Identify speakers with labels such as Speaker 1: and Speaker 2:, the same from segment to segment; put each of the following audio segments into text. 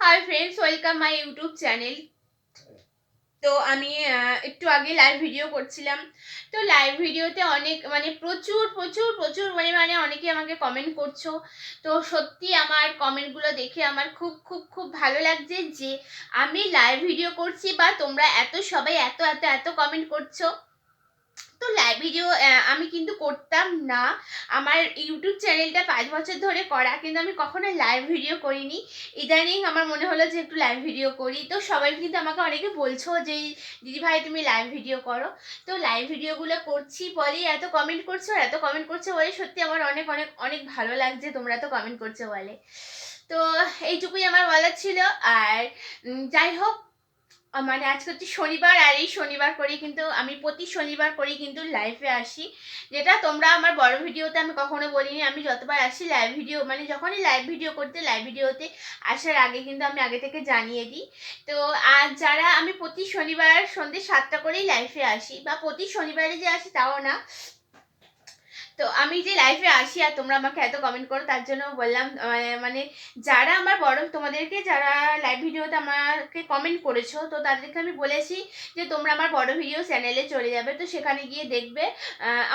Speaker 1: Hi friends welcome my YouTube channel তো আমি একটু আগে লাইভ ভিডিও করছিলাম। তো লাইভ ভিডিওতে অনেক মানে প্রচুর প্রচুর প্রচুর পরিমাণে অনেকে আমাকে কমেন্ট করছ। তো সত্যি আমার কমেন্টগুলো দেখে আমার খুব খুব খুব ভালো লাগছে যে আমি লাইভ ভিডিও করছি বা তোমরা এত সবাই এত এত এত কমেন্ট করছ। তো লাইভ ভিডিও আমি কিন্তু করতাম না। আমার ইউটিউব চ্যানেলটা পাঁচ বছর ধরে করা, কিন্তু আমি কখনো লাইভ ভিডিও করিনি। ইদানিং আমার মনে হলো যে একটু লাইভ ভিডিও করি। তো সবাই কিন্তু আমাকে অনেকে বলছো যে, দিদি ভাই, তুমি লাইভ ভিডিও করো। তো লাইভ ভিডিওগুলো করছি বলেই এত কমেন্ট করছ এত কমেন্ট করছ বলে সত্যি আমার অনেক অনেক অনেক ভালো লাগছে। তোমরা তো কমেন্ট করছ বলে। তো এইটুকুই আমার বলার ছিল। আর যাই হোক মানে আজকে হচ্ছে শনিবার আর এই শনিবার করি কিন্তু আমি প্রতি শনিবার করি কিন্তু লাইভে আসি। যেটা তোমরা আমার বড় ভিডিওতে আমি কখনো বলিনি, আমি যতবার আসি লাইভ ভিডিও মানে যখনই লাইভ ভিডিও করতে লাইভ ভিডিওতে আসার আগে কিন্তু আমি আগে থেকে জানিয়ে দিই। তো আর যারা আমি প্রতি শনিবার সন্ধ্যে সাতটা করেই লাইভে আসি বা প্রতি শনিবারে যে আসি তাও না তো আমি যে লাইভে আসি আর তোমরা আমাকে এত কমেন্ট করো, তার জন্য বললাম মানে যারা আমার বড়, তোমাদেরকে যারা লাইভ ভিডিওতে আমাকে কমেন্ট করেছ, তো তাদেরকে আমি বলেছি যে তোমরা আমার বড় ভিডিও চ্যানেলে চলে যাবে, তো সেখানে গিয়ে দেখবে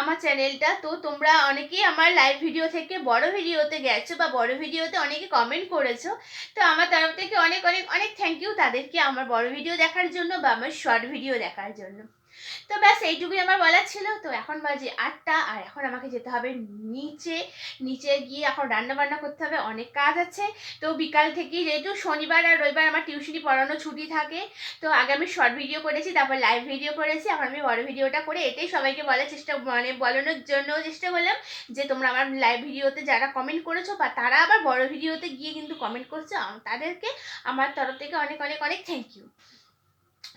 Speaker 1: আমার চ্যানেলটা তো তোমরা অনেকেই আমার লাইভ ভিডিও থেকে বড় ভিডিওতে গেছো বা বড় ভিডিওতে অনেকে কমেন্ট করেছ, তো আমার তরফ থেকে অনেক অনেক অনেক থ্যাংক ইউ তাদেরকে আমার বড় ভিডিও দেখার জন্য বা আমার শর্ট ভিডিও দেখার জন্য। তো ব্যাস, এইটুকুই আমার বলার ছিল। তো এখন বাজে আটটা, আর এখন আমাকে যেতে হবে নিচে। নিচে গিয়ে এখন রান্না বান্না করতে হবে, অনেক কাজ আছে। তো বিকাল থেকে যেহেতু শনিবার আর রবিবার আমার টিউশনি পড়ানো ছুটি থাকে, তো আগে আমি শর্ট ভিডিও করেছি, তারপর লাইভ ভিডিও করেছি। এখন আমি বড় ভিডিওটা করে এটাই সবাইকে বলার চেষ্টা মানে বলানোর জন্য চেষ্টা করলাম যে তোমরা আমার লাইভ ভিডিওতে যারা কমেন্ট করেছ বা তারা আবার বড় ভিডিওতে গিয়ে কিন্তু কমেন্ট করছ, তাদেরকে আমার তরফ থেকে অনেক অনেক অনেক থ্যাংক ইউ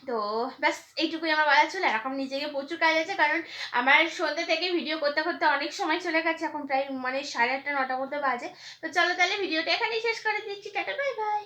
Speaker 1: তো ব্যাস, এইটুকুই আমার বলা ছিল। এখন নিজেকে প্রচুর কাজ আছে, কারণ আমার সন্ধ্যে থেকে ভিডিও করতে করতে অনেক সময় চলে গেছে। এখন প্রায় মানে সাড়ে আটটা, নটা মতো বাজে। তো চলো তাহলে ভিডিওটা এখানেই শেষ করে দিচ্ছি। Tata bye bye